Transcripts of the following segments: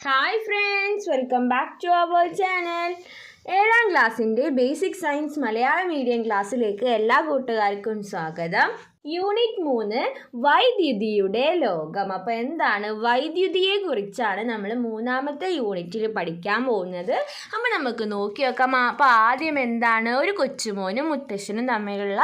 Hi friends welcome back to our channel ഏഴാം ക്ലാസ്സിന്റെ basic science മലയാള medium ക്ലാസ്സിലേക്ക് എല്ലാ കൂട്ടുകാർക്കും സ്വാഗതം. യൂണിറ്റ് മൂന്ന് വൈദ്യുതിയുടെ ലോകം. അപ്പോൾ എന്താണ്? വൈദ്യുതിയെ കുറിച്ചാണ് നമ്മൾ മൂന്നാമത്തെ യൂണിറ്റിൽ പഠിക്കാൻ പോകുന്നത്. അപ്പോൾ നമുക്ക് നോക്കി നോക്കാം അപ്പോൾ ആദ്യം എന്താണ്? ഒരു കൊച്ചുമോനും മുത്തശ്ശനും തമ്മിലുള്ള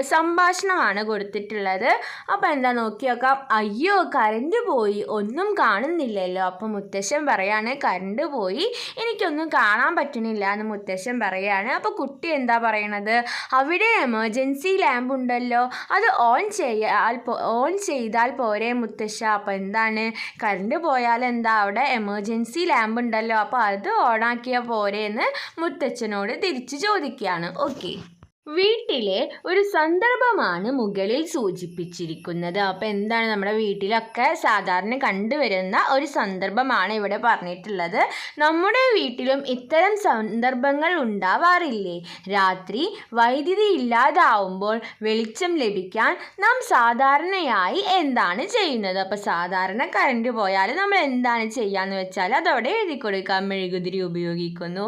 സംഭാഷണമാണ് കൊടുത്തിട്ടുള്ളത്. അപ്പോൾ എന്താ നോക്കി നോക്കാം അയ്യോ കറണ്ട് പോയി. ഒന്നും കാണുന്നില്ലല്ലോ. അപ്പോൾ മുത്തശ്ശൻ പറയാണ് കറണ്ട് പോയി. എനിക്കൊന്നും കാണാൻ പറ്റണില്ല എന്ന് മുത്തശ്ശൻ പറയാണ്. അപ്പോൾ കുട്ടി എന്താ പറയണത്? അവിടെ എമർജൻസി ലാമ്പ് ഉണ്ടല്ലോ. അത് ഓൺ ചെയ്യാൽ ഓൺ ചെയ്താൽ പോരെ മുത്തശ്ശ. അപ്പോൾ എന്താണ്? കറണ്ട് പോയാൽ എന്താ? അവിടെ എമർജൻസി ലാമ്പ് ഉണ്ടല്ലോ. അപ്പോൾ അത് ഓണാക്കിയാൽ പോരെ എന്ന് മുത്തച്ഛനോട് തിരിച്ച് ചോദിക്കുകയാണ്. ഓക്കെ വീട്ടിലെ ഒരു സന്ദർഭമാണ് മുകളിൽ സൂചിപ്പിച്ചിരിക്കുന്നത്. അപ്പോൾ എന്താണ് നമ്മുടെ വീട്ടിലൊക്കെ സാധാരണ കണ്ടുവരുന്ന ഒരു സന്ദർഭമാണ് ഇവിടെ പറഞ്ഞിട്ടുള്ളത്. നമ്മുടെ വീട്ടിലും ഇത്തരം സന്ദർഭങ്ങൾ ഉണ്ടാവാറില്ലേ? രാത്രി വൈദ്യുതി ഇല്ലാതാവുമ്പോൾ വെളിച്ചം ലഭിക്കാൻ നാം സാധാരണയായി എന്താണ് ചെയ്യുന്നത്? അപ്പോൾ സാധാരണ കറണ്ട് പോയാൽ നമ്മൾ എന്താണ് ചെയ്യുക എന്ന് വെച്ചാൽ അതവിടെ എഴുതി കൊടുക്കാം മെഴുകുതിരി ഉപയോഗിക്കുന്നു.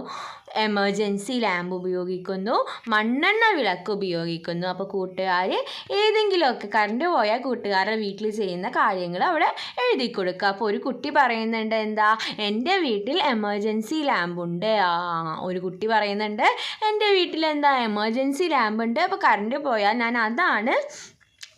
എമർജൻസി ലാമ്പ് ഉപയോഗിക്കുന്നു മണ്ണെണ്ണ വിളക്ക് ഉപയോഗിക്കുന്നു. അപ്പോൾ കൂട്ടുകാർ ഏതെങ്കിലുമൊക്കെ കറണ്ട് പോയാൽ കൂട്ടുകാരുടെ വീട്ടിൽ ചെയ്യുന്ന കാര്യങ്ങൾ അവിടെ എഴുതി കൊടുക്കുക. അപ്പോൾ ഒരു കുട്ടി പറയുന്നുണ്ട് എന്താ എന്റെ വീട്ടിൽ എമർജൻസി ലാമ്പുണ്ട് ആ ഒരു കുട്ടി പറയുന്നുണ്ട് എന്റെ വീട്ടിൽ എന്താ എമർജൻസി ലാമ്പുണ്ട് അപ്പോൾ കറണ്ട് പോയാൽ ഞാൻ അതാണ്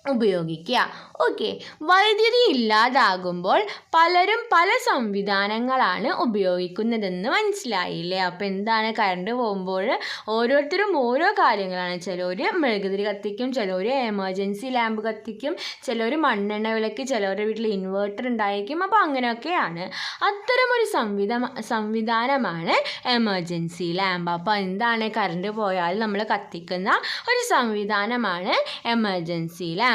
ഉപയോഗിക്കുക. ഓക്കെ വൈദ്യുതി ഇല്ലാതാകുമ്പോൾ പലരും പല സംവിധാനങ്ങളാണ് ഉപയോഗിക്കുന്നതെന്ന് മനസ്സിലായില്ലേ? അപ്പോൾ എന്താണ് കറണ്ട് പോകുമ്പോൾ ഓരോരുത്തരും ഓരോ കാര്യങ്ങളാണ്. ചിലർ മെഴുകുതിരി കത്തിക്കും ചിലർ എമർജൻസി ലാമ്പ് കത്തിക്കും ചിലർ മണ്ണെണ്ണ വിളക്ക് ചിലവരുടെ വീട്ടിൽ ഇൻവേർട്ടർ ഉണ്ടായിരിക്കും. അപ്പോൾ അങ്ങനെയൊക്കെയാണ്. അത്തരമൊരു സംവിധ സംവിധാനമാണ് എമർജൻസി ലാമ്പ് അപ്പോൾ എന്താണ് കറണ്ട് പോയാൽ നമ്മൾ കത്തിക്കുന്ന ഒരു സംവിധാനമാണ് എമർജൻസി ലാമ്പ്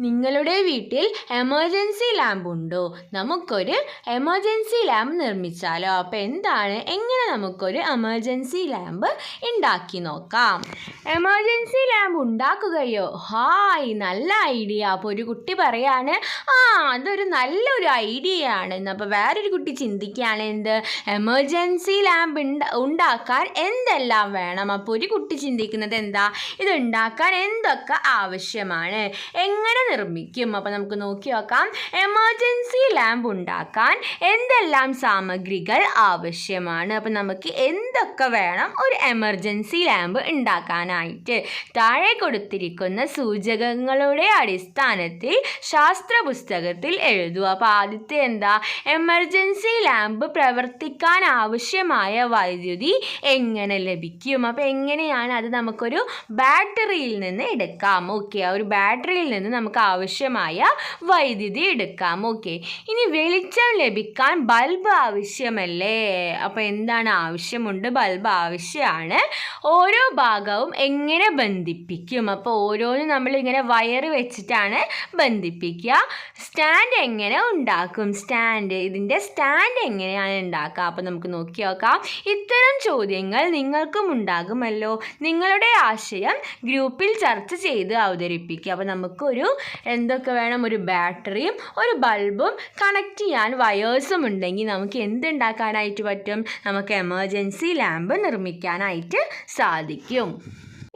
നിങ്ങളുടെ വീട്ടിൽ എമർജൻസി ലാമ്പ് ഉണ്ടോ? നമുക്കൊരു എമർജൻസി ലാമ്പ് നിർമ്മിച്ചാലോ? അപ്പോൾ എന്താണ്? എങ്ങനെ നമുക്കൊരു എമർജൻസി ലാമ്പ് ഉണ്ടാക്കി നോക്കാം? എമർജൻസി ലാമ്പ് ഉണ്ടാക്കുകയോ? ഹായ് നല്ല ഐഡിയ. അപ്പോൾ ഒരു കുട്ടി പറയാണ് ആ അതൊരു നല്ലൊരു ഐഡിയ ആണ് അപ്പോൾ വേറൊരു കുട്ടി ചിന്തിക്കുകയാണ് എന്ത്? എമർജൻസി ലാമ്പ് ഉണ്ടാക്കാൻ എന്തെല്ലാം വേണം? അപ്പോൾ ഒരു കുട്ടി ചിന്തിക്കുന്നത് എന്താ? ഇത് ഉണ്ടാക്കാൻ എന്തൊക്കെ ആവശ്യമാണ്? എങ്ങനെ നിർമ്മിക്കും? അപ്പോൾ നമുക്ക് നോക്കി നോക്കാം. എമർജൻസി ലാമ്പ് ഉണ്ടാക്കാൻ എന്തെല്ലാം സാമഗ്രികൾ ആവശ്യമാണ്? അപ്പോൾ നമുക്ക് എന്തൊക്കെ വേണം ഒരു എമർജൻസി ലാമ്പ് ഉണ്ടാക്കാനായിട്ട്? താഴെ കൊടുത്തിരിക്കുന്ന സൂചകങ്ങളുടെ അടിസ്ഥാനത്തിൽ ശാസ്ത്ര പുസ്തകത്തിൽ എഴുതുക. അപ്പോൾ ആദ്യത്തെ എന്താ? എമർജൻസി ലാമ്പ് പ്രവർത്തിക്കാൻ ആവശ്യമായ വൈദ്യുതി എങ്ങനെ ലഭിക്കും? അപ്പോൾ എങ്ങനെയാണ് അത് നമുക്കൊരു ബാറ്ററിയിൽ നിന്ന് എടുക്കാം? ഓക്കെ ആ ഒരു ബാറ്ററിയിൽ നിന്ന് നമുക്ക് ആവശ്യമായ വൈദ്യുതി എടുക്കാം. ഓക്കെ ഇനി വെളിച്ചം ലഭിക്കാൻ ബൾബ് ആവശ്യമല്ലേ? അപ്പോൾ എന്താണ് ആവശ്യമുണ്ട്? ബൾബ് ആവശ്യമാണ്. ഓരോ ഭാഗവും എങ്ങനെ ബന്ധിപ്പിക്കും? അപ്പോൾ ഓരോന്നും നമ്മൾ ഇങ്ങനെ വയർ വെച്ചിട്ടാണ് ബന്ധിപ്പിക്കുക. സ്റ്റാൻഡ് എങ്ങനെ ഉണ്ടാക്കും? സ്റ്റാൻഡ് ഇതിന്റെ സ്റ്റാൻഡ് എങ്ങനെയാണ് ഉണ്ടാക്കുക? അപ്പോൾ നമുക്ക് നോക്കി നോക്കാം. ഇത്തരം ചോദ്യങ്ങൾ നിങ്ങൾക്കും ഉണ്ടാകുമല്ലോ. നിങ്ങളുടെ ആശയം ഗ്രൂപ്പിൽ ചർച്ച ചെയ്ത് അവതരിപ്പിക്കുക. അപ്പോൾ നമുക്കൊരു എന്തൊക്കെ വേണം? ഒരു ബാറ്ററിയും ഒരു ബൾബും കണക്ട് ചെയ്യാൻ വയേഴ്സും ഉണ്ടെങ്കിൽ നമുക്ക് എന്തുണ്ടാക്കാനായിട്ട് പറ്റും? നമുക്ക് എമർജൻസി ലാമ്പ് നിർമ്മിക്കാനായിട്ട് സാധിക്കും.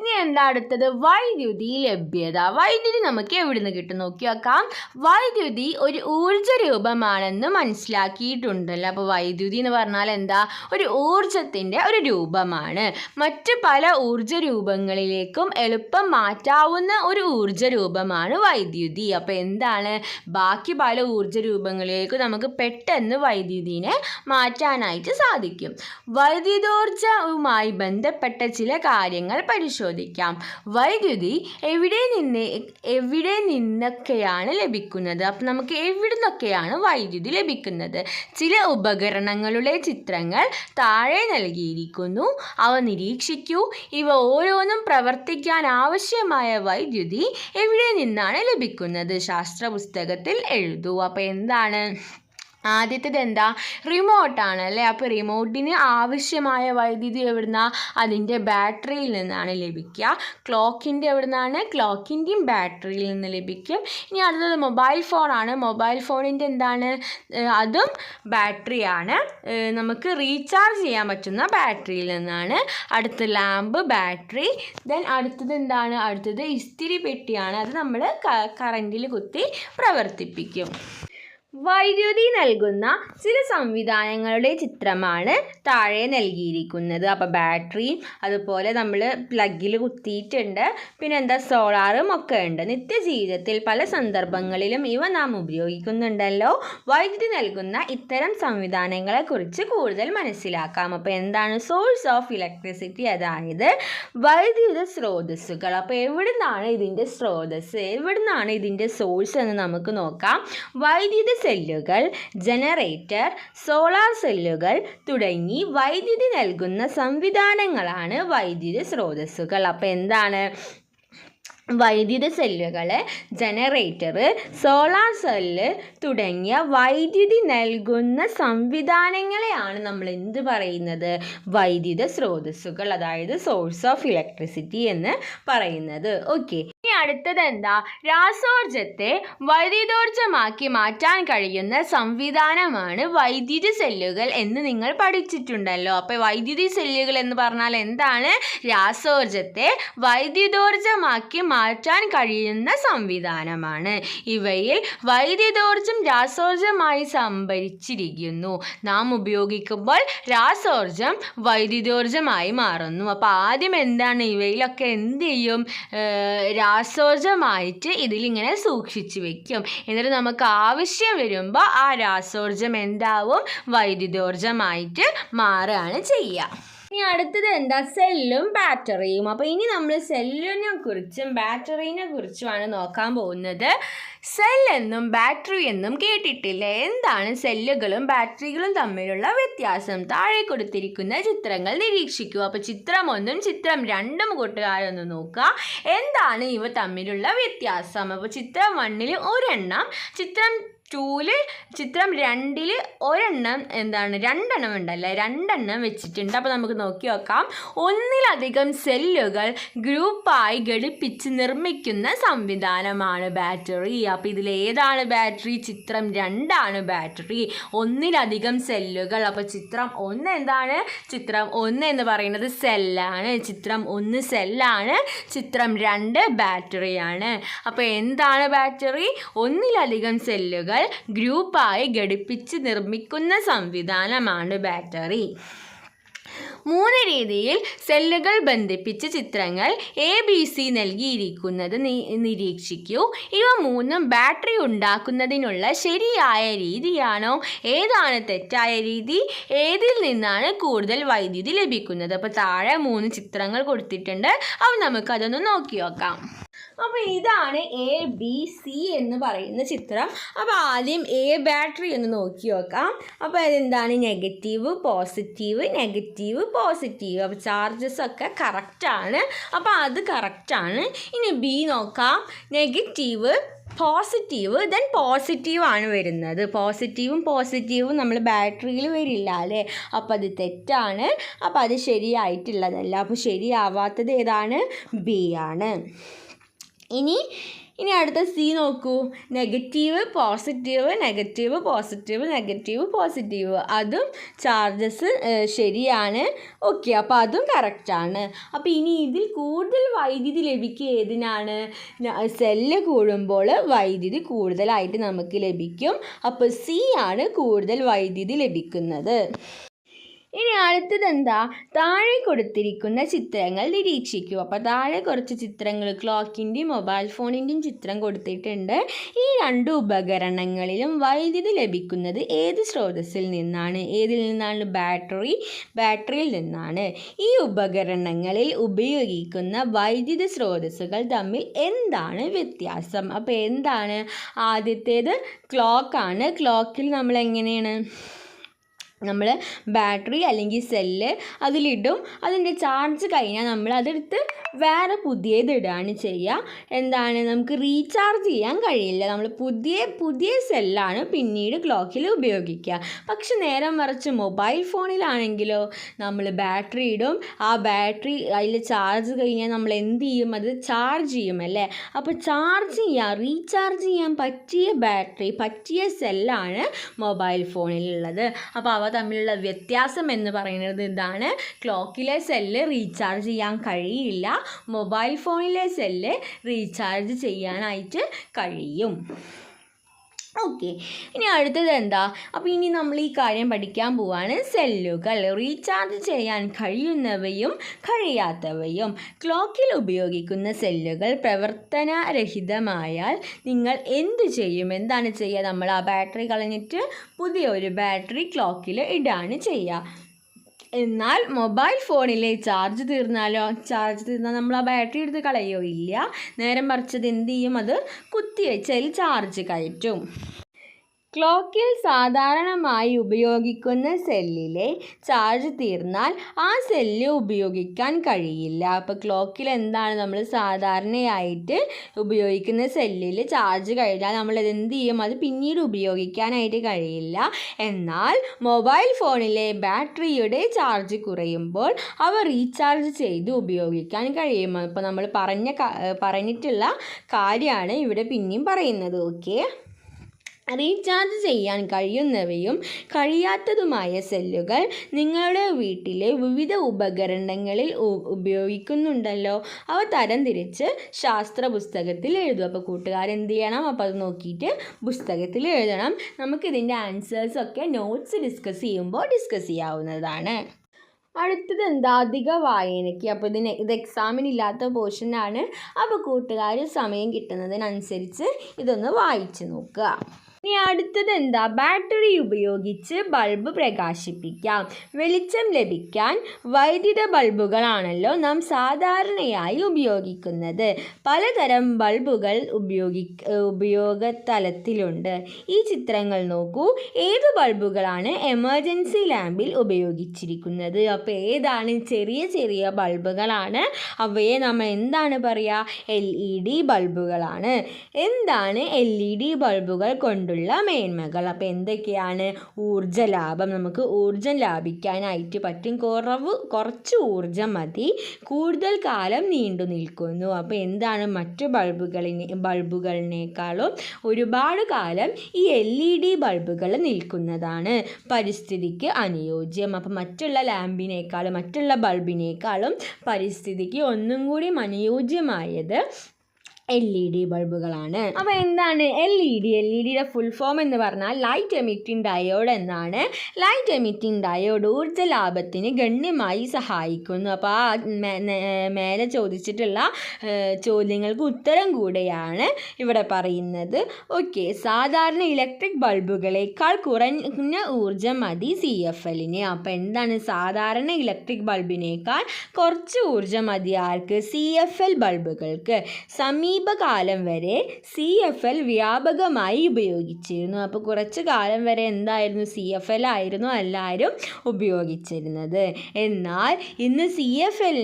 ഇനി എന്താ അടുത്തത്? വൈദ്യുതി ലഭ്യത. വൈദ്യുതി നമുക്ക് എവിടെ നിന്ന് കിട്ടും? നോക്കി നോക്കാം. വൈദ്യുതി ഒരു ഊർജ രൂപമാണെന്ന് മനസ്സിലാക്കിയിട്ടുണ്ടല്ലോ. അപ്പോൾ വൈദ്യുതി എന്ന് പറഞ്ഞാൽ എന്താ? ഒരു ഊർജത്തിന്റെ ഒരു രൂപമാണ്. മറ്റ് പല ഊർജ രൂപങ്ങളിലേക്കും എളുപ്പം മാറ്റാവുന്ന ഒരു ഊർജ രൂപമാണ് വൈദ്യുതി. അപ്പോൾ എന്താണ്? ബാക്കി പല ഊർജ രൂപങ്ങളിലേക്ക് നമുക്ക് പെട്ടെന്ന് വൈദ്യുതിനെ മാറ്റാനായിട്ട് സാധിക്കും. വൈദ്യുതോർജവുമായി ബന്ധപ്പെട്ട ചില കാര്യങ്ങൾ പരിശോധിക്കാം. വൈദ്യുതി എവിടെ നിന്ന് എവിടെ നിന്നൊക്കെയാണ് ലഭിക്കുന്നത്? അപ്പം നമുക്ക് എവിടെ നിന്നൊക്കെയാണ് വൈദ്യുതി ലഭിക്കുന്നത്? ചില ഉപകരണങ്ങളുടെ ചിത്രങ്ങൾ താഴെ നൽകിയിരിക്കുന്നു. അവ നിരീക്ഷിക്കൂ. ഇവ ഓരോന്നും പ്രവർത്തിക്കാൻ ആവശ്യമായ വൈദ്യുതി എവിടെ നിന്നാണ് ലഭിക്കുന്നത്? ശാസ്ത്ര പുസ്തകത്തിൽ എഴുതൂ. അപ്പോൾ എന്താണ്? ആദ്യത്തേത് എന്താ റിമോട്ടാണ് അല്ലേ? അപ്പോൾ റിമോട്ടിന് ആവശ്യമായ വൈദ്യുതി എവിടുന്ന? അതിന്റെ ബാറ്ററിയിൽ നിന്നാണ് ലഭിക്കുക. ക്ലോക്കിന്റെ എവിടുന്നാണ്? ക്ലോക്കിന്റെയും ബാറ്ററിയിൽ നിന്ന് ലഭിക്കും. ഇനി അടുത്തത് മൊബൈൽ ഫോണാണ് മൊബൈൽ ഫോണിന്റെ എന്താണ്? അതും ബാറ്ററിയാണ് നമുക്ക് റീചാർജ് ചെയ്യാൻ പറ്റുന്ന ബാറ്ററിയിൽ നിന്നാണ്. അടുത്ത ലാമ്പ് ബാറ്ററി ദെൻ അടുത്തത് എന്താണ്? അടുത്തത് ഇസ്തിരി പെട്ടിയാണ്. അത് നമ്മൾ കറണ്ടിൽ കുത്തി പ്രവർത്തിപ്പിക്കും. വൈദ്യുതി നൽകുന്ന ചില സംവിധാനങ്ങളുടെ ചിത്രമാണ് താഴെ നൽകിയിരിക്കുന്നത്. അപ്പോൾ ബാറ്ററിയും അതുപോലെ നമ്മൾ പ്ലഗിൽ കുത്തിയിട്ടുണ്ട്. പിന്നെ എന്താ സോളാറും ഒക്കെ ഉണ്ട്. നിത്യജീവിതത്തിൽ പല സന്ദർഭങ്ങളിലും ഇവ നാം ഉപയോഗിക്കുന്നുണ്ടല്ലോ. വൈദ്യുതി നൽകുന്ന ഇത്തരം സംവിധാനങ്ങളെക്കുറിച്ച് കൂടുതൽ മനസ്സിലാക്കാം. അപ്പോൾ എന്താണ് സോഴ്സ് ഓഫ് ഇലക്ട്രിസിറ്റി അതായത് വൈദ്യുത സ്രോതസ്സുകൾ. അപ്പോൾ എവിടെ നിന്നാണ് ഇതിന്റെ സ്രോതസ്സ്? എവിടെ നിന്നാണ് ഇതിന്റെ സോഴ്സ് എന്ന് നമുക്ക് നോക്കാം. വൈദ്യുത സെല്ലുകൾ ജനറേറ്റർ സോളാർ സെല്ലുകൾ തുടങ്ങി വൈദ്യുതി നൽകുന്ന സംവിധാനങ്ങളാണ് വൈദ്യുതി സ്രോതസ്സുകൾ. അപ്പോൾ എന്താണ്? വൈദ്യുത സെല്ലുകൾ ജനറേറ്റർ സോളാർ സെല്ല് തുടങ്ങിയ വൈദ്യുതി നൽകുന്ന സംവിധാനങ്ങളെയാണ് നമ്മൾ എന്ത് പറയുന്നത്? വൈദ്യുത സ്രോതസ്സുകൾ അതായത് സോഴ്സ് ഓഫ് ഇലക്ട്രിസിറ്റി എന്ന് പറയുന്നത്. ഓക്കെ. അടുത്തത് എന്താ രാസോർജത്തെ വൈദ്യുതോർജമാക്കി മാറ്റാൻ കഴിയുന്ന സംവിധാനമാണ് വൈദ്യുതി സെല്ലുകൾ എന്ന് നിങ്ങൾ പഠിച്ചിട്ടുണ്ടല്ലോ. അപ്പോൾ വൈദ്യുതി സെല്ലുകൾ എന്ന് പറഞ്ഞാൽ എന്താണ്? രാസോർജത്തെ വൈദ്യുതോർജമാക്കി മാറ്റാൻ കഴിയുന്ന സംവിധാനമാണ്. ഇവയിൽ വൈദ്യുതോർജം രാസോർജമായി സംഭരിച്ചിരിക്കുന്നു. നാം ഉപയോഗിക്കുമ്പോൾ രാസോർജം വൈദ്യുതോർജമായി മാറുന്നു. അപ്പോൾ ആദ്യം എന്താണ് ഇവയിലൊക്കെ എന്ത് ചെയ്യും? രാസോർജമായിട്ട് ഇതിലിങ്ങനെ സൂക്ഷിച്ചു വെക്കും. എന്നിട്ട് നമുക്ക് ആവശ്യം വരുമ്പോൾ ആ രാസോർജം എന്താവും? വൈദ്യുതോർജമായിട്ട് മാറുകയാണ് ചെയ്യുക ഇനി അടുത്തത് എന്താ? സെല്ലും ബാറ്ററിയും അപ്പോൾ ഇനി നമ്മൾ സെല്ലിനെ കുറിച്ചും ബാറ്ററീനെ കുറിച്ചുമാണ് നോക്കാൻ പോകുന്നത്. സെൽ എന്നും ബാറ്ററി എന്നും കേട്ടിട്ടില്ലേ? എന്താണ് സെല്ലുകളും ബാറ്ററികളും തമ്മിലുള്ള വ്യത്യാസം? താഴെ കൊടുത്തിരിക്കുന്ന ചിത്രങ്ങൾ നിരീക്ഷിക്കൂ. അപ്പോൾ ചിത്രം ഒന്നും ചിത്രം രണ്ടും കൂട്ടുകാരൊന്ന് നോക്കുക. എന്താണ് ഇവ തമ്മിലുള്ള വ്യത്യാസം? അപ്പോൾ ചിത്രം വണ്ണിൽ ഒരെണ്ണം ചിത്രം ടൂൽ ചിത്രം രണ്ടിൽ ഒരെണ്ണം എന്താണ് രണ്ടെണ്ണം ഉണ്ടല്ലേ? രണ്ടെണ്ണം വെച്ചിട്ടുണ്ട്. അപ്പോൾ നമുക്ക് നോക്കി നോക്കാം. ഒന്നിലധികം സെല്ലുകൾ ഗ്രൂപ്പായി ഘടിപ്പിച്ച് നിർമ്മിക്കുന്ന സംവിധാനമാണ് ബാറ്ററി. അപ്പോൾ ഇതിലേതാണ് ബാറ്ററി? ചിത്രം രണ്ടാണ് ബാറ്ററി. ഒന്നിലധികം സെല്ലുകൾ. അപ്പോൾ ചിത്രം ഒന്ന് എന്താണ്? ചിത്രം ഒന്ന് എന്ന് പറയുന്നത് സെല്ലാണ്. ചിത്രം ഒന്ന് സെല്ലാണ്. ചിത്രം രണ്ട് ബാറ്ററിയാണ്. അപ്പോൾ എന്താണ് ബാറ്ററി? ഒന്നിലധികം സെല്ലുകൾ ഗ്രൂപ്പായി ഘടിപ്പിച്ച് നിർമ്മിക്കുന്ന സംവിധാനമാണ് ബാറ്ററി. മൂന്ന് രീതിയിൽ സെല്ലുകൾ ബന്ധിപ്പിച്ച ചിത്രങ്ങൾ എ ബി സി നൽകിയിരിക്കുന്നത് നിരീക്ഷിക്കൂ. ഇവ മൂന്നും ബാറ്ററി ഉണ്ടാക്കുന്നതിനുള്ള ശരിയായ രീതിയാണോ? ഏതാണ് തെറ്റായ രീതി? ഏതിൽ നിന്നാണ് കൂടുതൽ വൈദ്യുതി ലഭിക്കുന്നത്? അപ്പോൾ താഴെ മൂന്ന് ചിത്രങ്ങൾ കൊടുത്തിട്ടുണ്ട്. അപ്പോൾ നമുക്കതൊന്ന് നോക്കി നോക്കാം. അപ്പോൾ ഇതാണ് എ ബി സി എന്ന് പറയുന്ന ചിത്രം. അപ്പോൾ ആദ്യം എ ബാറ്ററി ഒന്ന് നോക്കി നോക്കാം. അപ്പോൾ അതെന്താണ് നെഗറ്റീവ് പോസിറ്റീവ് നെഗറ്റീവ് പോസിറ്റീവ് അപ്പോൾ ചാർജസ് ഒക്കെ കറക്റ്റാണ് അപ്പോൾ അത് കറക്റ്റാണ് ഇനി ബി നോക്കാം. നെഗറ്റീവ് പോസിറ്റീവ് ദെൻ പോസിറ്റീവ് ആണ് വരുന്നത്. പോസിറ്റീവും പോസിറ്റീവും നമ്മൾ ബാറ്ററിയിൽ വരില്ല അല്ലേ? അപ്പോൾ അത് തെറ്റാണ്. അപ്പോൾ അത് ശരിയായിട്ടുള്ളതല്ല. അപ്പോൾ ശരിയാവാത്തത് ഏതാണ്? ബി ആണ്. ഇനി ഇനി അടുത്ത സി നോക്കൂ. Negative positive negative positive negative positive അതും ചാർജസ് ശരിയാണ്. ഓക്കെ അപ്പോൾ അതും കറക്റ്റാണ് അപ്പോൾ ഇനി ഇതിൽ കൂടുതൽ വൈദ്യുതി ലഭിക്കുക ഏതിനാണ്? സെല്ല് കൂടുമ്പോൾ വൈദ്യുതി കൂടുതലായിട്ട് നമുക്ക് ലഭിക്കും. അപ്പോൾ സി ആണ് കൂടുതൽ വൈദ്യുതി ലഭിക്കുന്നത്. ഇനി അടുത്തത് എന്താ താഴെ കൊടുത്തിരിക്കുന്ന ചിത്രങ്ങൾ നിരീക്ഷിക്കൂ. അപ്പോൾ താഴെ കുറച്ച് ചിത്രങ്ങൾ ക്ലോക്കിന്റെയും മൊബൈൽ ഫോണിന്റെയും ചിത്രം കൊടുത്തിട്ടുണ്ട്. ഈ രണ്ട് ഉപകരണങ്ങളിലും വൈദ്യുതി ലഭിക്കുന്നത് ഏത് സ്രോതസ്സിൽ നിന്നാണ്? ഏതിൽ നിന്നാണ്? ബാറ്ററി ബാറ്ററിയിൽ നിന്നാണ്. ഈ ഉപകരണങ്ങളിൽ ഉപയോഗിക്കുന്ന വൈദ്യുത സ്രോതസ്സുകൾ തമ്മിൽ എന്താണ് വ്യത്യാസം? അപ്പോൾ എന്താണ്? ആദ്യത്തേത് ക്ലോക്കാണ്. ക്ലോക്കിൽ നമ്മൾ എങ്ങനെയാണ്? നമ്മൾ ബാറ്ററി അല്ലെങ്കിൽ സെല്ല് അതിലിടും. അതിന്റെ ചാർജ് കഴിഞ്ഞാൽ നമ്മൾ അതെടുത്ത് വേറെ പുതിയത് ഇടുകയാണ് ചെയ്യുക എന്താണ്? നമുക്ക് റീചാർജ് ചെയ്യാൻ കഴിയില്ല. നമ്മൾ പുതിയ പുതിയ സെല്ലാണ് പിന്നീട് ക്ലോക്കിൽ ഉപയോഗിക്കുക പക്ഷെ നേരം മറിച്ച് മൊബൈൽ ഫോണിലാണെങ്കിലോ നമ്മൾ ബാറ്ററി ഇടും. ആ ബാറ്ററി അതിൽ ചാർജ് കഴിഞ്ഞാൽ നമ്മൾ എന്ത് ചെയ്യും അത് ചാർജ് ചെയ്യും അല്ലേ? അപ്പോൾ ചാർജ് ചെയ്യാൻ റീചാർജ് ചെയ്യാൻ പറ്റിയ ബാറ്ററി പറ്റിയ സെല്ലാണ് മൊബൈൽ ഫോണിലുള്ളത്. അപ്പോൾ അവ തമ്മിലുള്ള വ്യത്യാസം എന്ന് പറയുന്നത് ഇതാണ് ക്ലോക്കിലെ സെല്ല് റീചാർജ് ചെയ്യാൻ കഴിയില്ല. മൊബൈൽ ഫോണിലെ സെല്ല് റീചാർജ് ചെയ്യാനായിട്ട് കഴിയും. ഓക്കെ ഇനി അടുത്തത് എന്താ? അപ്പോൾ ഇനി നമ്മൾ ഈ കാര്യം പഠിക്കാൻ പോവാണ് സെല്ലുകൾ. റീചാർജ് ചെയ്യാൻ കഴിയുന്നവയും കഴിയാത്തവയും. ക്ലോക്കിൽ ഉപയോഗിക്കുന്ന സെല്ലുകൾ പ്രവർത്തനരഹിതമായാൽ നിങ്ങൾ എന്ത് ചെയ്യും? എന്താണ് ചെയ്യുക? നമ്മൾ ആ ബാറ്ററി കളഞ്ഞിട്ട് പുതിയ ഒരു ബാറ്ററി ക്ലോക്കിൽ ഇടാണ് ചെയ്യുക. എന്നാൽ മൊബൈൽ ഫോണിലെ ചാർജ് തീർന്നാലോ? ചാർജ് തീർന്നാൽ നമ്മൾ ആ ബാറ്ററി എടുത്ത് കളയോ ഇല്ല നേരം മറിച്ചത് എന്ത് ചെയ്യും? അത് കുത്തിവെച്ചതിൽ ചാർജ് കയറ്റും. ക്ലോക്കിൽ സാധാരണമായി ഉപയോഗിക്കുന്ന സെല്ലിലെ ചാർജ് തീർന്നാൽ ആ സെല്ല് ഉപയോഗിക്കാൻ കഴിയില്ല. അപ്പോൾ ക്ലോക്കിൽ എന്താണ് നമ്മൾ സാധാരണയായിട്ട് ഉപയോഗിക്കുന്ന സെല്ലിൽ ചാർജ് കഴിഞ്ഞാൽ നമ്മൾ എന്ത് ചെയ്യും? അത് പിന്നീട് ഉപയോഗിക്കാനായിട്ട് കഴിയില്ല. എന്നാൽ മൊബൈൽ ഫോണിലെ ബാറ്ററിയുടെ ചാർജ് കുറയുമ്പോൾ അവ റീചാർജ് ചെയ്ത് ഉപയോഗിക്കാൻ കഴിയും. അപ്പോൾ നമ്മൾ പറഞ്ഞ പറഞ്ഞിട്ടുള്ള കാര്യമാണ് ഇവിടെ പിന്നെയും പറയുന്നത്. ഓക്കെ? റീചാർജ് ചെയ്യാൻ കഴിയുന്നവയും കഴിയാത്തതുമായ സെല്ലുകൾ നിങ്ങളുടെ വീട്ടിലെ വിവിധ ഉപകരണങ്ങളിൽ ഉപയോഗിക്കുന്നുണ്ടല്ലോ. അവ തരംതിരിച്ച് ശാസ്ത്ര പുസ്തകത്തിൽ എഴുതും. അപ്പോൾ കൂട്ടുകാരെന്ത് ചെയ്യണം? അപ്പോൾ അത് നോക്കിയിട്ട് പുസ്തകത്തിൽ എഴുതണം. നമുക്കിതിന്റെ ആൻസേഴ്സൊക്കെ നോട്ട്സ് ഡിസ്കസ് ചെയ്യുമ്പോൾ ഡിസ്കസ് ചെയ്യാവുന്നതാണ്. അടുത്തത് എന്താ? അധിക വായനയ്ക്ക്. അപ്പോൾ ഇതിന് ഇത് എക്സാമിനില്ലാത്ത പോർഷനാണ് അപ്പോൾ കൂട്ടുകാർ സമയം കിട്ടുന്നതിനനുസരിച്ച് ഇതൊന്ന് വായിച്ച് നോക്കുക. ഇനി അടുത്തത് എന്താ? ബാറ്ററി ഉപയോഗിച്ച് ബൾബ് പ്രകാശിപ്പിക്കാം. വെളിച്ചം ലഭിക്കാൻ വൈദ്യുത ബൾബുകളാണല്ലോ നാം സാധാരണയായി ഉപയോഗിക്കുന്നത്. പലതരം ബൾബുകൾ ഉപയോഗി ഉപയോഗതലത്തിലുണ്ട്. ഈ ചിത്രങ്ങൾ നോക്കൂ. ഏത് ബൾബുകളാണ് എമർജൻസി ലാമ്പിൽ ഉപയോഗിച്ചിരിക്കുന്നത്? അപ്പോൾ ഏതാണ് ചെറിയ ചെറിയ ബൾബുകളാണ്? അവയെ നമ്മൾ എന്താണ് പറയുക എൽ ഇ ഡി ബൾബുകളാണ്. എന്താണ് എൽ ഇ ഡി ബൾബുകൾ കൊണ്ടുള്ള മേന്മകൾ. അപ്പോൾ എന്തൊക്കെയാണ് ഊർജ ലാഭം? നമുക്ക് ഊർജം ലാഭിക്കാനായിട്ട് പറ്റും. കുറവ് കുറച്ച് ഊർജം മതി. കൂടുതൽ കാലം നീണ്ടു നിൽക്കുന്നു. അപ്പോൾ എന്താണ് മറ്റു ബൾബുകളിനെ ബൾബുകളിനേക്കാളും ഒരുപാട് കാലം ഈ എൽ ഇ ഡി ബൾബുകൾ നിൽക്കുന്നതാണ് പരിസ്ഥിതിക്ക് അനുയോജ്യം. അപ്പം മറ്റുള്ള ലാമ്പിനേക്കാളും മറ്റുള്ള ബൾബിനേക്കാളും പരിസ്ഥിതിക്ക് ഒന്നും കൂടി അനുയോജ്യമായത് എൽ ഇ ഡി ബൾബുകളാണ് അപ്പോൾ എന്താണ് L E D L E ഡിയുടെ ഫുൾ ഫോം എന്ന് പറഞ്ഞാൽ ലൈറ്റ് എമിറ്റിംഗ് ഡയോഡ് എന്നാണ്. ലൈറ്റ് എമിറ്റിംഗ് ഡയോഡ് ഊർജ ലാഭത്തിന് ഗണ്യമായി സഹായിക്കുന്നു. അപ്പോൾ ആ മേലെ ചോദിച്ചിട്ടുള്ള ചോദ്യങ്ങൾക്ക് ഉത്തരം കൂടെയാണ് ഇവിടെ പറയുന്നത്. ഓക്കെ സാധാരണ ഇലക്ട്രിക് ബൾബുകളേക്കാൾ കുറഞ്ഞ ഊർജം മതി സി എഫ് എല്ലിന് അപ്പോൾ എന്താണ് സാധാരണ ഇലക്ട്രിക് ബൾബിനേക്കാൾ കുറച്ച് ഊർജം മതി ആർക്ക്? സി എഫ് എൽ ബൾബുകൾക്ക് സമീ സമീപകാലം വരെ സി എഫ് എൽ വ്യാപകമായി ഉപയോഗിച്ചിരുന്നു. അപ്പോൾ കുറച്ച് കാലം വരെ എന്തായിരുന്നു സി എഫ് എൽ ആയിരുന്നു എല്ലാവരും ഉപയോഗിച്ചിരുന്നത്. എന്നാൽ ഇന്ന് C F L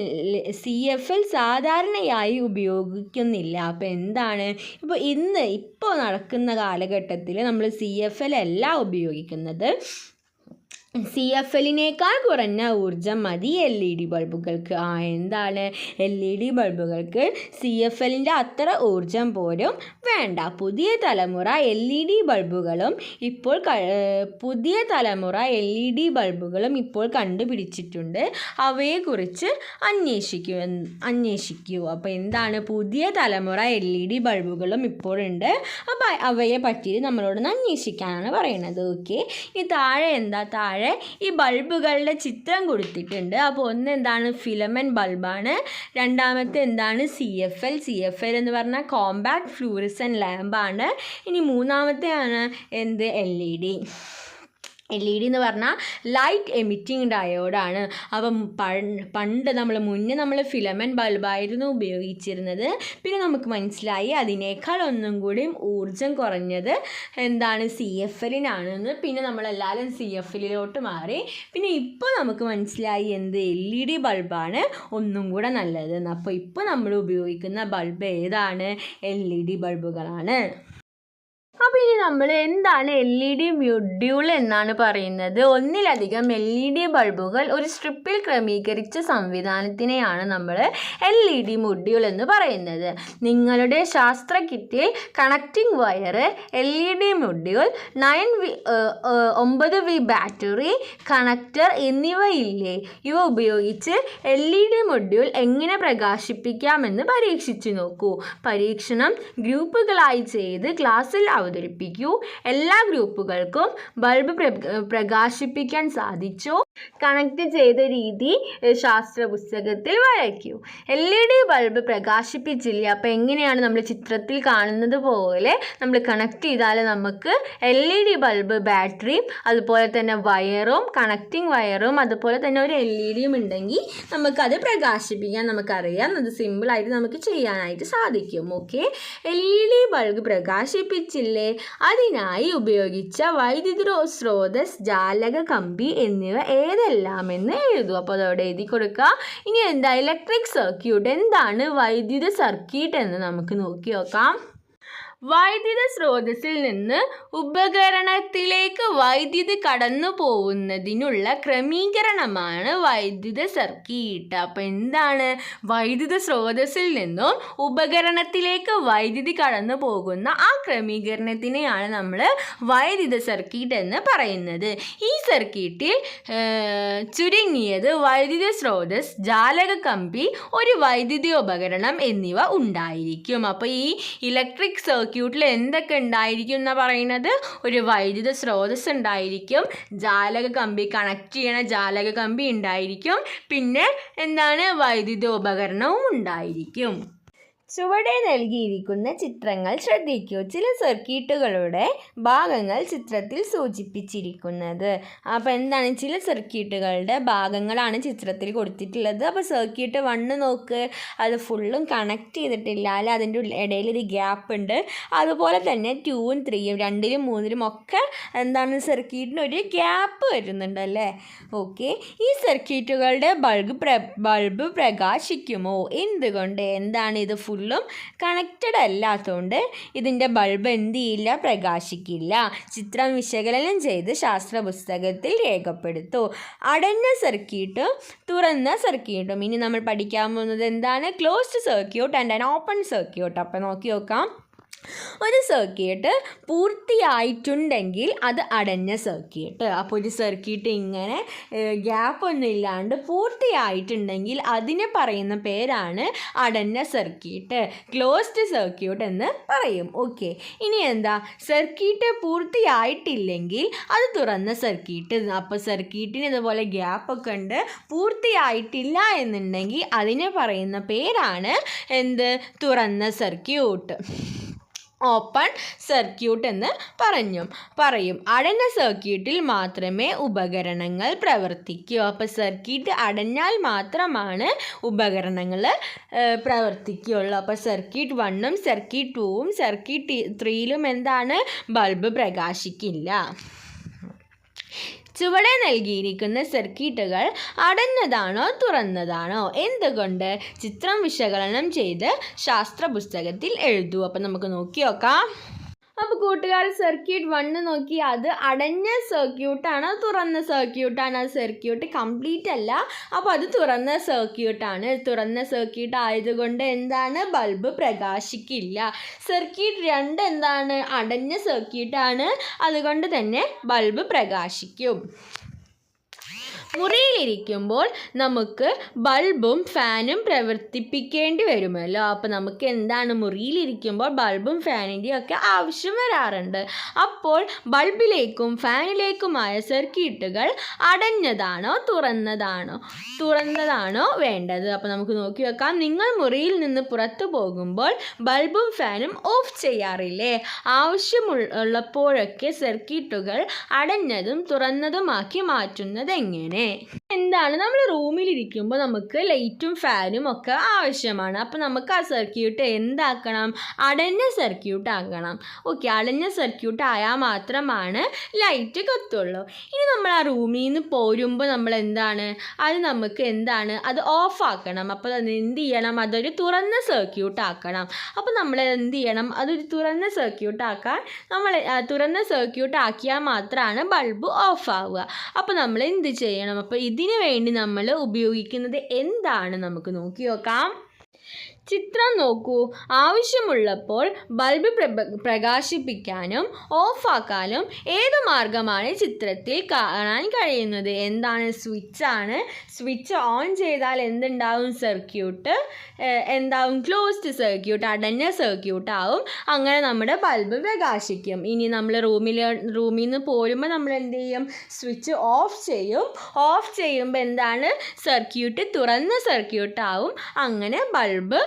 C F L സാധാരണയായി ഉപയോഗിക്കുന്നില്ല. അപ്പോൾ എന്താണ്? ഇപ്പോൾ ഇന്ന് ഇപ്പോൾ നടക്കുന്ന കാലഘട്ടത്തിൽ നമ്മൾ സി എഫ് എൽ അല്ല ഉപയോഗിക്കുന്നത്. സി എഫ് എല്ലിനേക്കാൾ കുറഞ്ഞ ഊർജം മതി എൽ ഇ ഡി ബൾബുകൾക്ക്. ആ എന്താണ്? എൽ ഇ ഡി ബൾബുകൾക്ക് സി എഫ് എല്ലിന്റെ അത്ര ഊർജം പോലും വേണ്ട. പുതിയ തലമുറ എൽ ഇ ഡി ബൾബുകളും ഇപ്പോൾ പുതിയ തലമുറ എൽ ഇ ഡി ബൾബുകളും ഇപ്പോൾ കണ്ടുപിടിച്ചിട്ടുണ്ട്. അവയെക്കുറിച്ച് അന്വേഷിക്കൂ അന്വേഷിക്കൂ. അപ്പോൾ എന്താണ്? പുതിയ തലമുറ എൽ ഇ ഡി ബൾബുകളും ഇപ്പോഴുണ്ട്. അപ്പോൾ അവയെ പറ്റി നമ്മളോടൊന്ന് അന്വേഷിക്കാനാണ് പറയുന്നത് ഓക്കെ ഈ താഴെ എന്താ? താഴെ താഴെ ഈ ബൾബുകളുടെ ചിത്രം കൊടുത്തിട്ടുണ്ട്. അപ്പോൾ ഒന്ന് എന്താണ്? ഫിലമെൻ ബൾബാണ്. രണ്ടാമത്തെ എന്താണ്? C F L. C F L എന്ന് പറഞ്ഞാൽ കോമ്പാക്ട് ഫ്ലൂറിസൻ ലാമ്പാണ്. ഇനി മൂന്നാമത്തെയാണ് എന്ത്? L E D. L E D എന്ന് പറഞ്ഞാൽ ലൈറ്റ് എമിറ്റിംഗ് ഡയോഡാണ് അപ്പം പണ്ട് നമ്മൾ മുന്നേ നമ്മൾ ഫിലമെന്റ് ബൾബായിരുന്നു ഉപയോഗിച്ചിരുന്നത്. പിന്നെ നമുക്ക് മനസ്സിലായി അതിനേക്കാൾ ഒന്നും കൂടി ഊർജം കുറഞ്ഞത് എന്താണ് സി എഫ് എല്ലിനാണെന്ന് പിന്നെ നമ്മളെല്ലാവരും സി എഫ് എല്ലിലോട്ട് മാറി. പിന്നെ ഇപ്പോൾ നമുക്ക് മനസ്സിലായി എന്ത് എൽ ഇ ഡി ബൾബാണ് ഒന്നും കൂടെ നല്ലത് അപ്പോൾ ഇപ്പോൾ നമ്മൾ ഉപയോഗിക്കുന്ന ബൾബ് ഏതാണ്? എൽ ഇ ഡി ബൾബുകളാണ് അപ്പോൾ ഇനി നമ്മൾ എന്താണ് എൽ ഇ ഡി മൊഡ്യൂൾ എന്നാണ് പറയുന്നത്. ഒന്നിലധികം എൽ ഇ ഡി ബൾബുകൾ ഒരു സ്ട്രിപ്പിൽ ക്രമീകരിച്ച സംവിധാനത്തിനെയാണ് നമ്മൾ എൽ ഇ ഡി മൊഡ്യൂൾ എന്ന് പറയുന്നത്. നിങ്ങളുടെ ശാസ്ത്ര കിറ്റിൽ connecting wire L E D module nine V ഒമ്പത് വി ബാറ്ററി കണക്ടർ എന്നിവയില്ലേ? ഇവ ഉപയോഗിച്ച് എൽ ഇ ഡി മൊഡ്യൂൾ എങ്ങനെ പ്രകാശിപ്പിക്കാമെന്ന് പരീക്ഷിച്ചു നോക്കൂ. പരീക്ഷണം ഗ്രൂപ്പുകളായി ചെയ്ത് ക്ലാസ്സിൽ അവതരിപ്പിക്കൂ എല്ലാ ഗ്രൂപ്പുകൾക്കും ബൾബ് പ്ര- പ്രകാശിപ്പിക്കാൻ സാധിച്ചു. കണക്ട് ചെയ്ത രീതി ശാസ്ത്ര പുസ്തകത്തിൽ വരയ്ക്കൂ. എൽ ഇ ഡി ബൾബ് പ്രകാശിപ്പിച്ചില്ല? അപ്പോൾ എങ്ങനെയാണ് നമ്മൾ ചിത്രത്തിൽ കാണുന്നത് പോലെ നമ്മൾ കണക്ട് ചെയ്താൽ നമുക്ക് എൽ ഇ ഡി ബൾബ് ബാറ്ററിയും അതുപോലെ തന്നെ വയറും കണക്റ്റിംഗ് വയറും അതുപോലെ തന്നെ ഒരു എൽ ഇ ഡിയും ഉണ്ടെങ്കിൽ നമുക്കത് പ്രകാശിപ്പിക്കാൻ നമുക്കറിയാം. അത് സിമ്പിളായിട്ട് നമുക്ക് ചെയ്യാനായിട്ട് സാധിക്കും. Okay? L E D bulb പ്രകാശിപ്പിച്ചില്ലേ അതിനായി ഉപയോഗിച്ച വൈദ്യുതി സ്രോതസ് ജാലക കമ്പി എന്നിവ ഏതെല്ലാമെന്ന് എഴുതും. അപ്പോൾ അതവിടെ എഴുതി കൊടുക്കുക. ഇനി എന്താ? ഇലക്ട്രിക് സർക്യൂട്ട് എന്താണ് വൈദ്യുത സർക്യൂട്ട് എന്ന് നമുക്ക് നോക്കി നോക്കാം. വൈദ്യുത സ്രോതസ്സിൽ നിന്ന് ഉപകരണത്തിലേക്ക് വൈദ്യുതി കടന്നു പോകുന്നതിനുള്ള ക്രമീകരണമാണ് വൈദ്യുത സർക്യൂട്ട്. അപ്പോൾ എന്താണ്? വൈദ്യുത സ്രോതസ്സിൽ നിന്നും ഉപകരണത്തിലേക്ക് വൈദ്യുതി കടന്നു പോകുന്ന ആ ക്രമീകരണത്തിനെയാണ് നമ്മൾ വൈദ്യുത സർക്യൂട്ട് എന്ന് പറയുന്നത്. ഈ സർക്യൂട്ടിൽ ചുരുങ്ങിയത് വൈദ്യുത സ്രോതസ് ജാലക കമ്പി ഒരു വൈദ്യുതി ഉപകരണം എന്നിവ ഉണ്ടായിരിക്കും. അപ്പോൾ ഈ ഇലക്ട്രിക് സർക്യൂട്ടിൽ എന്തൊക്കെ ഉണ്ടായിരിക്കും എന്ന് പറയുന്നത്? ഒരു വൈദ്യുത സ്രോതസ് ഉണ്ടായിരിക്കും. ജാലക കമ്പി കണക്ട് ചെയ്യണ ജാലക കമ്പി ഉണ്ടായിരിക്കും. പിന്നെ എന്താണ്? വൈദ്യുത ഉപകരണവും ഉണ്ടായിരിക്കും. ചുവടെ നൽകിയിരിക്കുന്ന ചിത്രങ്ങൾ ശ്രദ്ധിക്കൂ. ചില സർക്യൂട്ടുകളുടെ ഭാഗങ്ങൾ ചിത്രത്തിൽ സൂചിപ്പിച്ചിരിക്കുന്നത്. അപ്പോൾ എന്താണ് ചില സർക്യൂട്ടുകളുടെ ഭാഗങ്ങളാണ് ചിത്രത്തിൽ കൊടുത്തിട്ടുള്ളത്. അപ്പോൾ സർക്യൂട്ട് വണ്ണ് നോക്ക്. അത് ഫുള്ളും കണക്ട് ചെയ്തിട്ടില്ല. അല്ല അതിന്റെ ഇടയിൽ ഒരു ഗ്യാപ്പ് ഉണ്ട്. അതുപോലെ തന്നെ ടൂവും ത്രീയും രണ്ടിലും മൂന്നിലും ഒക്കെ എന്താണ് സർക്യൂട്ടിന് ഒരു ഗ്യാപ്പ് വരുന്നുണ്ടല്ലേ ഓക്കെ ഈ സർക്യൂട്ടുകളുടെ ബൾബ് പ്ര ബൾബ് പ്രകാശിക്കുമോ? എന്തുകൊണ്ട്? എന്താണ് ഇത് ഫുള്ളും കണക്റ്റഡ് അല്ലാത്തതുകൊണ്ട് ഇതിന്റെ ബൾബ് എന്ത് ചെയ്യില്ല പ്രകാശിക്കില്ല. ചിത്രം വിശകലനം ചെയ്ത് ശാസ്ത്ര പുസ്തകത്തിൽ രേഖപ്പെടുത്തു. അടഞ്ഞ സർക്യൂട്ടും തുറന്ന സർക്യൂട്ടും ഇനി നമ്മൾ പഠിക്കാൻ പോകുന്നത് എന്താണ്? Closed circuit and an open circuit അപ്പോൾ നോക്കി നോക്കാം. ഒരു സർക്യൂട്ട് പൂർത്തിയായിട്ടുണ്ടെങ്കിൽ അത് അടഞ്ഞ സർക്യൂട്ട് അപ്പോൾ ഒരു സർക്യൂട്ട് ഇങ്ങനെ ഗ്യാപ്പൊന്നും ഇല്ലാണ്ട് പൂർത്തിയായിട്ടുണ്ടെങ്കിൽ അതിനെ പറയുന്ന പേരാണ് അടഞ്ഞ സർക്യൂട്ട് ക്ലോസ്ഡ് സർക്യൂട്ട് എന്ന് പറയും. ഓക്കെ ഇനി എന്താ? സർക്യൂട്ട് പൂർത്തിയായിട്ടില്ലെങ്കിൽ അത് തുറന്ന സർക്യൂട്ട് അപ്പോൾ സർക്യൂട്ടിന് ഇതുപോലെ ഗ്യാപ്പൊക്കെ ഉണ്ട്. പൂർത്തിയായിട്ടില്ല എന്നുണ്ടെങ്കിൽ അതിനെ പറയുന്ന പേരാണ് എന്ത്? തുറന്ന സർക്യൂട്ട് ഓപ്പൺ സർക്യൂട്ട് എന്ന് പറഞ്ഞു. പറയും അടഞ്ഞ സർക്യൂട്ടിൽ മാത്രമേ ഉപകരണങ്ങൾ പ്രവർത്തിക്കൂ. അപ്പോൾ സർക്യൂട്ട് അടഞ്ഞാൽ മാത്രമാണ് ഉപകരണങ്ങൾ പ്രവർത്തിക്കുകയുള്ളൂ. അപ്പോൾ സർക്യൂട്ട് വണ്ണും സർക്യൂട്ട് ടൂവും സർക്യൂട്ട് ത്രീയിലും എന്താണ്? ബൾബ് പ്രകാശിക്കില്ല. ചുവടെ നൽകിയിരിക്കുന്ന സർക്യൂട്ടുകൾ അടഞ്ഞതാണോ തുറന്നതാണോ? എന്തുകൊണ്ട്? ചിത്രം വിശകലനം ചെയ്ത് ശാസ്ത്ര പുസ്തകത്തിൽ എഴുതൂ. അപ്പം നമുക്ക് നോക്കി നോക്കാം അപ്പോൾ കൂട്ടുകാർ സർക്യൂട്ട് വണ്ണ് നോക്കി അത് അടഞ്ഞ സർക്യൂട്ടാണ് തുറന്ന സർക്യൂട്ടാണ് ആ സർക്യൂട്ട് കംപ്ലീറ്റ് അല്ല. അപ്പോൾ അത് തുറന്ന സർക്യൂട്ടാണ് തുറന്ന സർക്യൂട്ട് ആയതുകൊണ്ട് എന്താണ്? ബൾബ് പ്രകാശിക്കില്ല. സർക്യൂട്ട് രണ്ട് എന്താണ്? അടഞ്ഞ സർക്യൂട്ടാണ് അതുകൊണ്ട് തന്നെ ബൾബ് പ്രകാശിക്കും. മുറിയിലിരിക്കുമ്പോൾ നമുക്ക് ബൾബും ഫാനും പ്രവർത്തിപ്പിക്കേണ്ടി വരുമല്ലോ. അപ്പോൾ നമുക്ക് എന്താണ് മുറിയിലിരിക്കുമ്പോൾ ബൾബും ഫാനിന്റെയും ഒക്കെ ആവശ്യം വരാറുണ്ട്. അപ്പോൾ ബൾബിലേക്കും ഫാനിലേക്കുമായ സർക്യൂട്ടുകൾ അടഞ്ഞതാണോ തുറന്നതാണോ തുറന്നതാണോ വേണ്ടത്? അപ്പോൾ നമുക്ക് നോക്കി വെക്കാം. നിങ്ങൾ മുറിയിൽ നിന്ന് പുറത്തു പോകുമ്പോൾ ബൾബും ഫാനും ഓഫ് ചെയ്യാറില്ലേ? ആവശ്യമുള്ളപ്പോഴൊക്കെ സർക്യൂട്ടുകൾ അടഞ്ഞതും തുറന്നതുമാക്കി മാറ്റുന്നത് എങ്ങനെ? ね。എന്താണ്? നമ്മൾ റൂമിലിരിക്കുമ്പോൾ നമുക്ക് ലൈറ്റും ഫാനും ഒക്കെ ആവശ്യമാണ്. അപ്പോൾ നമുക്ക് ആ സർക്യൂട്ട് എന്താക്കണം? അടഞ്ഞ സർക്യൂട്ട് ആക്കണം. ഓക്കെ അടഞ്ഞ സർക്യൂട്ട് ആയാൽ മാത്രമാണ് ലൈറ്റ് കത്തുള്ളൂ. ഇനി നമ്മൾ ആ റൂമിൽ നിന്ന് പോരുമ്പോൾ നമ്മൾ എന്താണ്? അത് നമുക്ക് എന്താണ്? അത് ഓഫ് ആക്കണം. അപ്പോൾ അത് എന്ത് ചെയ്യണം? അതൊരു തുറന്ന സർക്യൂട്ട് ആക്കണം. അപ്പോൾ നമ്മൾ എന്ത് ചെയ്യണം? അതൊരു തുറന്ന സർക്യൂട്ട് ആക്കാൻ നമ്മൾ തുറന്ന സർക്യൂട്ട് ആക്കിയാൽ മാത്രമാണ് ബൾബ് ഓഫ് ആവുക. അപ്പോൾ നമ്മൾ എന്ത് ചെയ്യണം? അപ്പോൾ ഇതിന് വേണ്ടി നമ്മൾ ഉപയോഗിക്കുന്നത് എന്താണ്? നമുക്ക് നോക്കി നോക്കാം ചിത്രം നോക്കൂ. ആവശ്യമുള്ളപ്പോൾ ബൾബ് പ്രകാശിപ്പിക്കാനും ഓഫാക്കാനും ഏത് മാർഗമാണ് ചിത്രത്തിൽ കാണാൻ കഴിയുന്നത്? എന്താണ് സ്വിച്ചാണ് സ്വിച്ച് ഓൺ ചെയ്താൽ എന്തുണ്ടാവും? സർക്യൂട്ട് എന്താവും? ക്ലോസ്ഡ് സർക്യൂട്ട് അടഞ്ഞ സർക്യൂട്ട് ആവും. അങ്ങനെ നമ്മുടെ ബൾബ് പ്രകാശിക്കും. ഇനി നമ്മൾ റൂമിൽ റൂമിൽ നിന്ന് പോരുമ്പോൾ നമ്മൾ എന്ത് ചെയ്യും? സ്വിച്ച് ഓഫ് ചെയ്യും. ഓഫ് ചെയ്യുമ്പോൾ എന്താണ്? സർക്യൂട്ട് തുറന്ന സർക്യൂട്ട് ആവും. അങ്ങനെ ബൾബ്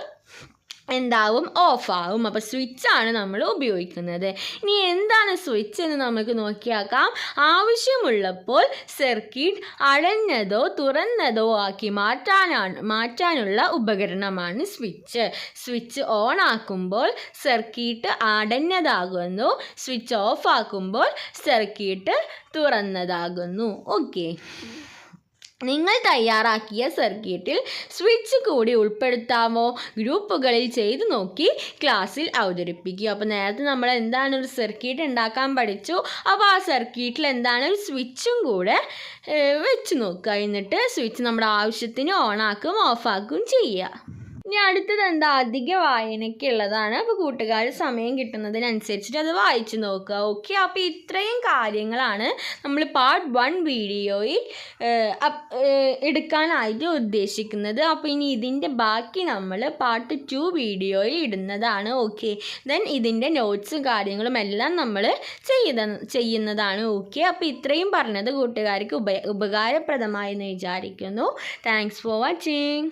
എന്താവും? ഓഫാവും അപ്പോൾ സ്വിച്ചാണ് നമ്മൾ ഉപയോഗിക്കുന്നത്. ഇനി എന്താണ് സ്വിച്ച് എന്ന് നമുക്ക് നോക്കിയാക്കാം. ആവശ്യമുള്ളപ്പോൾ സർക്യൂട്ട് അടഞ്ഞതോ തുറന്നതോ ആക്കി മാറ്റാനാണ് മാറ്റാനുള്ള ഉപകരണമാണ് സ്വിച്ച് സ്വിച്ച് ഓൺ ആക്കുമ്പോൾ സർക്യൂട്ട് അടഞ്ഞതാകുന്നു. സ്വിച്ച് ഓഫ് ആക്കുമ്പോൾ സർക്യൂട്ട് തുറന്നതാകുന്നു. ഓക്കെ നിങ്ങൾ തയ്യാറാക്കിയ സർക്യൂട്ടിൽ സ്വിച്ച് കൂടി ഉൾപ്പെടുത്താമോ? ഗ്രൂപ്പുകളിൽ ചെയ്തു നോക്കി ക്ലാസ്സിൽ അവതരിപ്പിക്കുക. അപ്പോൾ നേരത്തെ നമ്മൾ എന്താണ് ഒരു സർക്യൂട്ട് ഉണ്ടാക്കാൻ പഠിച്ചു? അപ്പോൾ ആ സർക്യൂട്ടിൽ എന്താണ് ഒരു സ്വിച്ചും കൂടെ വെച്ച് നോക്കുക. എന്നിട്ട് സ്വിച്ച് നമ്മുടെ ആവശ്യത്തിന് ഓണാക്കും ഓഫാക്കും ചെയ്യുക. ഇനി അടുത്തത് എന്താ? അധിക വായനയ്ക്കുള്ളതാണ് അപ്പോൾ കൂട്ടുകാർ സമയം കിട്ടുന്നതിനനുസരിച്ചിട്ട് അത് വായിച്ചു നോക്കുക. ഓക്കെ അപ്പോൾ ഇത്രയും കാര്യങ്ങളാണ് നമ്മൾ പാർട്ട് വൺ വീഡിയോയിൽ എടുക്കാനായിട്ട് ഉദ്ദേശിക്കുന്നത്. അപ്പോൾ ഇനി ഇതിന്റെ ബാക്കി നമ്മൾ പാർട്ട് ടു വീഡിയോയിൽ ഇടുന്നതാണ്. ഓക്കെ ദെൻ ഇതിന്റെ നോട്ട്സും കാര്യങ്ങളും എല്ലാം നമ്മൾ ചെയ്ത ചെയ്യുന്നതാണ്. ഓക്കെ അപ്പോൾ ഇത്രയും പറഞ്ഞത് കൂട്ടുകാർക്ക് ഉപ ഉപകാരപ്രദമായെന്ന് വിചാരിക്കുന്നു. Thanks for watching